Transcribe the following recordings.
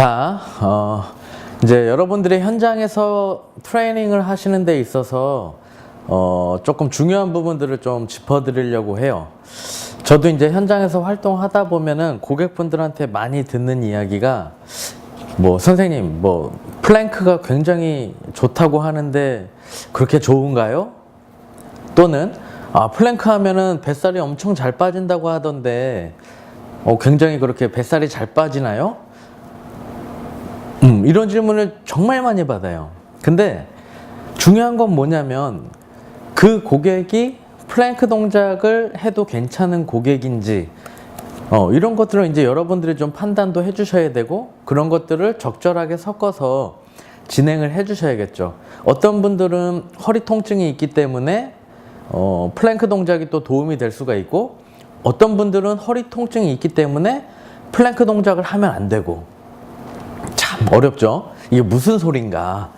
자, 어, 이제 여러분들이 현장에서 트레이닝을 하시는 데 있어서 어, 조금 중요한 부분들을 좀 짚어드리려고 해요. 저도 이제 현장에서 활동하다 보면은 고객분들한테 많이 듣는 이야기가 뭐 선생님 뭐 플랭크가 굉장히 좋다고 하는데 그렇게 좋은가요? 또는 아 플랭크 하면은 뱃살이 엄청 잘 빠진다고 하던데 어, 굉장히 그렇게 뱃살이 잘 빠지나요? 음, 이런 질문을 정말 많이 받아요. 근데 중요한 건 뭐냐면 그 고객이 플랭크 동작을 해도 괜찮은 고객인지 어, 이런 것들을 이제 여러분들이 좀 판단도 해주셔야 되고 그런 것들을 적절하게 섞어서 진행을 해주셔야겠죠. 어떤 분들은 허리 통증이 있기 때문에 어, 플랭크 동작이 또 도움이 될 수가 있고 어떤 분들은 허리 통증이 있기 때문에 플랭크 동작을 하면 안 되고 참 어렵죠. 이게 무슨 소린가?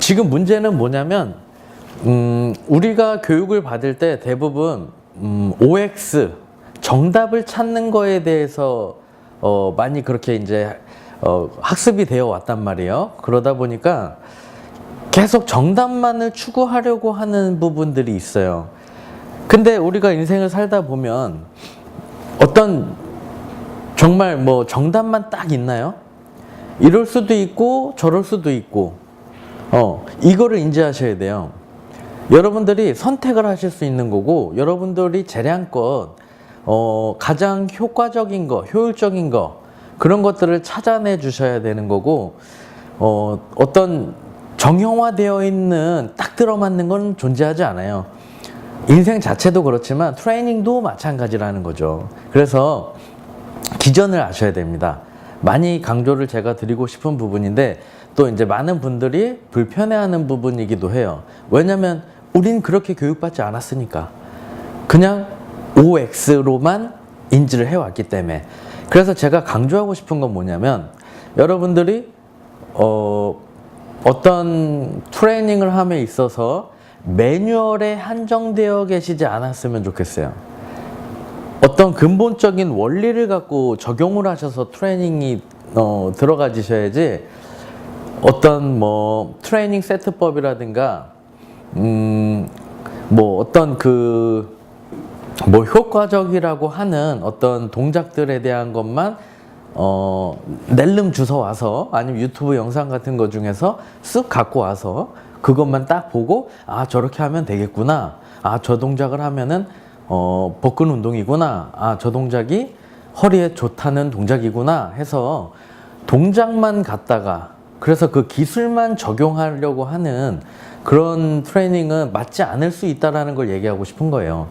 지금 문제는 뭐냐면 음, 우리가 교육을 받을 때 대부분 음, OX 정답을 찾는 거에 대해서 어, 많이 그렇게 이제 어, 학습이 되어 왔단 말이에요. 그러다 보니까 계속 정답만을 추구하려고 하는 부분들이 있어요. 근데 우리가 인생을 살다 보면 어떤 정말 뭐 정답만 딱 있나요? 이럴 수도 있고 저럴 수도 있고 어 이거를 인지하셔야 돼요. 여러분들이 선택을 하실 수 있는 거고 여러분들이 재량껏 어 가장 효과적인 거, 효율적인 거 그런 것들을 찾아내 주셔야 되는 거고 어 어떤 정형화되어 있는 딱 들어맞는 건 존재하지 않아요. 인생 자체도 그렇지만 트레이닝도 마찬가지라는 거죠. 그래서 기전을 아셔야 됩니다. 많이 강조를 제가 드리고 싶은 부분인데 또 이제 많은 분들이 불편해하는 부분이기도 해요. 왜냐면 우린 그렇게 교육받지 않았으니까. 그냥 OX로만 인지를 해왔기 때문에. 그래서 제가 강조하고 싶은 건 뭐냐면 여러분들이 어, 어떤 트레이닝을 함에 있어서 매뉴얼에 한정되어 계시지 않았으면 좋겠어요. 어떤 근본적인 원리를 갖고 적용을 하셔서 트레이닝이 어, 들어가지셔야지 어떤 뭐 트레이닝 세트법이라든가 음, 뭐 어떤 그 뭐 효과적이라고 하는 어떤 동작들에 대한 것만 어, 낼름 주워 와서 아니면 유튜브 영상 같은 거 중에서 쓱 갖고 와서 그것만 딱 보고 아 저렇게 하면 되겠구나. 아 저 동작을 하면은 어, 복근 운동이구나 아 저 동작이 허리에 좋다는 동작이구나 해서 동작만 갖다가 그래서 그 기술만 적용하려고 하는 그런 트레이닝은 맞지 않을 수 있다라는 걸 얘기하고 싶은 거예요.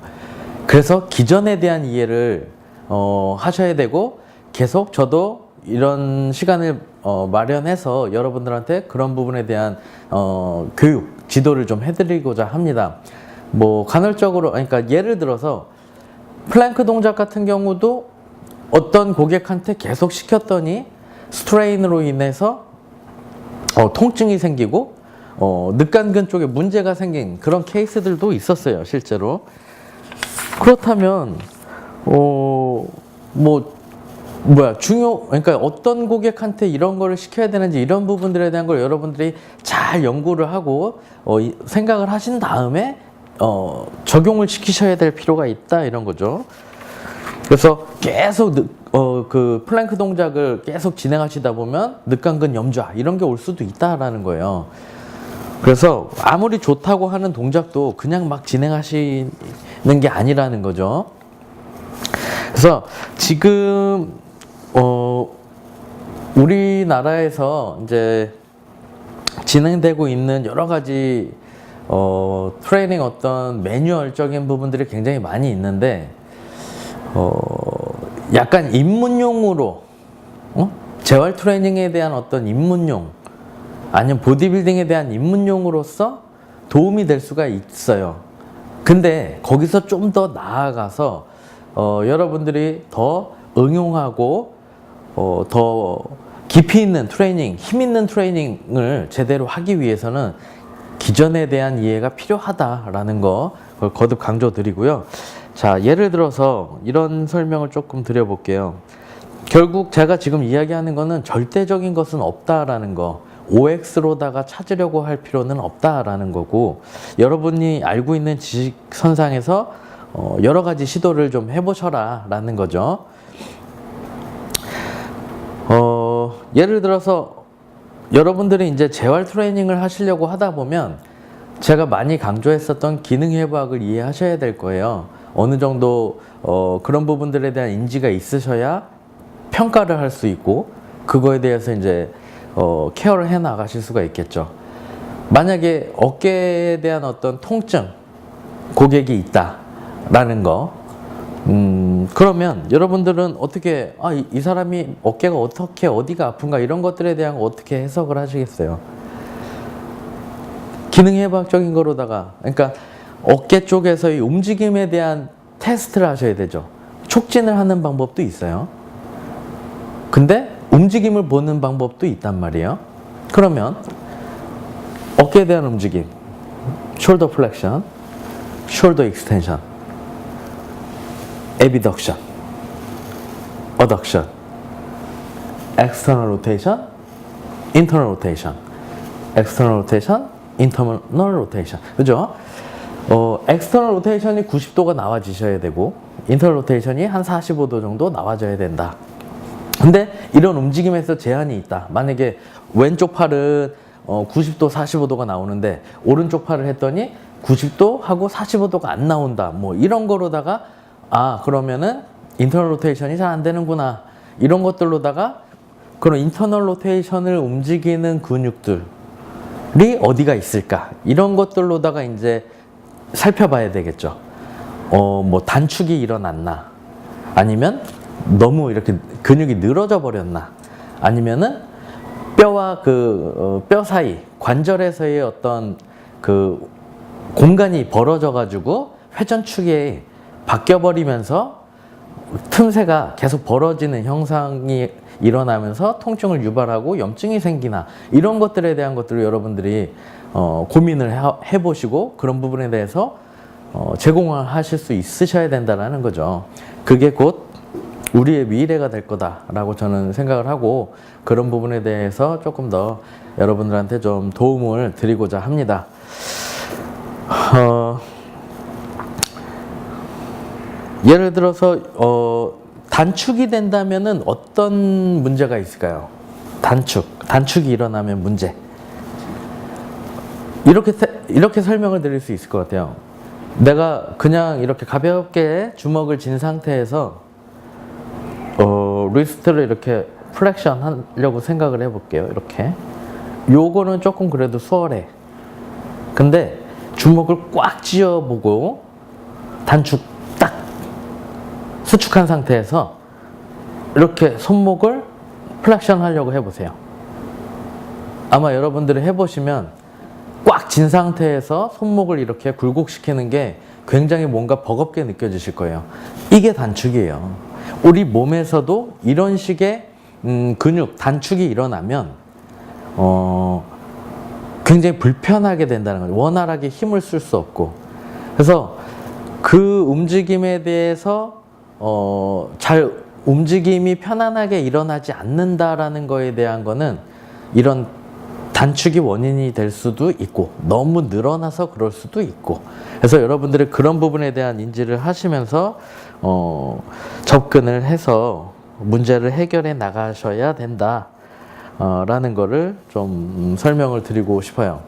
그래서 기전에 대한 이해를 어, 하셔야 되고 계속 저도 이런 시간을 어, 마련해서 여러분들한테 그런 부분에 대한 어, 교육, 지도를 좀 해드리고자 합니다. 뭐 간헐적으로, 그러니까 예를 들어서 플랭크 동작 같은 경우도 어떤 고객한테 계속 시켰더니 스트레인으로 인해서 어, 통증이 생기고 어, 늑간근 쪽에 문제가 생긴 그런 케이스들도 있었어요, 실제로. 그렇다면 어, 뭐 뭐야 중요 그러니까 어떤 고객한테 이런 거를 시켜야 되는지 이런 부분들에 대한 걸 여러분들이 잘 연구를 하고 어, 이- 생각을 하신 다음에 어, 적용을 시키셔야 될 필요가 있다 이런 거죠. 그래서 계속 늑- 어, 그 플랭크 동작을 계속 진행하시다 보면 늑간근 염좌 이런 게 올 수도 있다라는 거예요. 그래서 아무리 좋다고 하는 동작도 그냥 막 진행하시는 게 아니라는 거죠. 그래서 지금 어 우리나라에서 이제 진행되고 있는 여러 가지 어 트레이닝 어떤 매뉴얼적인 부분들이 굉장히 많이 있는데 어 약간 입문용으로 어? 재활 트레이닝에 대한 어떤 입문용 아니면 보디빌딩에 대한 입문용으로서 도움이 될 수가 있어요. 근데 거기서 좀 더 나아가서 어, 여러분들이 더 응용하고 어, 더 깊이 있는 트레이닝, 힘 있는 트레이닝을 제대로 하기 위해서는 기전에 대한 이해가 필요하다라는 거 거듭 강조드리고요. 자, 예를 들어서 이런 설명을 조금 드려볼게요. 결국 제가 지금 이야기하는 거는 절대적인 것은 없다라는 거. OX로다가 찾으려고 할 필요는 없다라는 거고 여러분이 알고 있는 지식 선상에서 어, 여러 가지 시도를 좀 해보셔라라는 거죠. 어, 예를 들어서 여러분들이 이제 재활 트레이닝을 하시려고 하다 보면 제가 많이 강조했었던 기능 해부학을 이해하셔야 될 거예요. 어느 정도 어, 그런 부분들에 대한 인지가 있으셔야 평가를 할 수 있고 그거에 대해서 이제 어, 케어를 해 나가실 수가 있겠죠. 만약에 어깨에 대한 어떤 통증, 고객이 있다라는 거, 음, 그러면 여러분들은 어떻게, 아, 이, 이 사람이 어깨가 어떻게, 어디가 아픈가 이런 것들에 대한 거 어떻게 해석을 하시겠어요? 기능해부학적인 거로다가, 그러니까 어깨 쪽에서의 움직임에 대한 테스트를 하셔야 되죠. 촉진을 하는 방법도 있어요. 근데 움직임을 보는 방법도 있단 말이에요. 그러면 어깨에 대한 움직임, 숄더 플렉션, 숄더 익스텐션, abduction, adduction, external rotation, internal rotation, external rotation, internal rotation. 그죠? 어, external rotation이 90도가 나와지셔야 되고, internal rotation이 한 45도 정도 나와져야 된다. 근데 이런 움직임에서 제한이 있다. 만약에 왼쪽 팔은 어, 90도, 45도가 나오는데 오른쪽 팔을 했더니 90도 하고 45도가 안 나온다. 뭐 이런 거로다가 아 그러면은 인터널 로테이션이 잘 안 되는구나. 이런 것들로다가 그런 인터널 로테이션을 움직이는 근육들이 어디가 있을까? 이런 것들로다가 이제 살펴봐야 되겠죠. 어, 뭐 단축이 일어났나? 아니면 너무 이렇게 근육이 늘어져 버렸나? 아니면은 뼈와 그 어, 뼈 사이 관절에서의 어떤 그 공간이 벌어져 가지고 회전축이 바뀌어 버리면서 틈새가 계속 벌어지는 형상이 일어나면서 통증을 유발하고 염증이 생기나 이런 것들에 대한 것들을 여러분들이 어, 고민을 해- 해보시고 그런 부분에 대해서 어, 제공을 하실 수 있으셔야 된다는 거죠. 그게 곧 우리의 미래가 될 거다라고 저는 생각을 하고 그런 부분에 대해서 조금 더 여러분들한테 좀 도움을 드리고자 합니다. 어, 예를 들어서 어, 단축이 된다면은 어떤 문제가 있을까요? 단축, 단축이 일어나면 문제. 이렇게 세- 이렇게 설명을 드릴 수 있을 것 같아요. 내가 그냥 이렇게 가볍게 주먹을 쥔 상태에서 어, 리스트를 이렇게 플렉션 하려고 생각을 해볼게요. 이렇게. 요거는 조금 그래도 수월해. 근데 주먹을 꽉 쥐어보고 단축 딱 수축한 상태에서 이렇게 손목을 플렉션 하려고 해보세요. 아마 여러분들이 해보시면 꽉 진 상태에서 손목을 이렇게 굴곡시키는 게 굉장히 뭔가 버겁게 느껴지실 거예요. 이게 단축이에요. 우리 몸에서도 이런 식의 음, 근육 단축이 일어나면 어, 굉장히 불편하게 된다는 거죠. 원활하게 힘을 쓸 수 없고. 그래서 그 움직임에 대해서 어, 잘 움직임이 편안하게 일어나지 않는다라는 거에 대한 거는 이런 단축이 원인이 될 수도 있고 너무 늘어나서 그럴 수도 있고 그래서 여러분들이 그런 부분에 대한 인지를 하시면서 어, 접근을 해서 문제를 해결해 나가셔야 된다 어, 라는 거를 좀 음, 설명을 드리고 싶어요.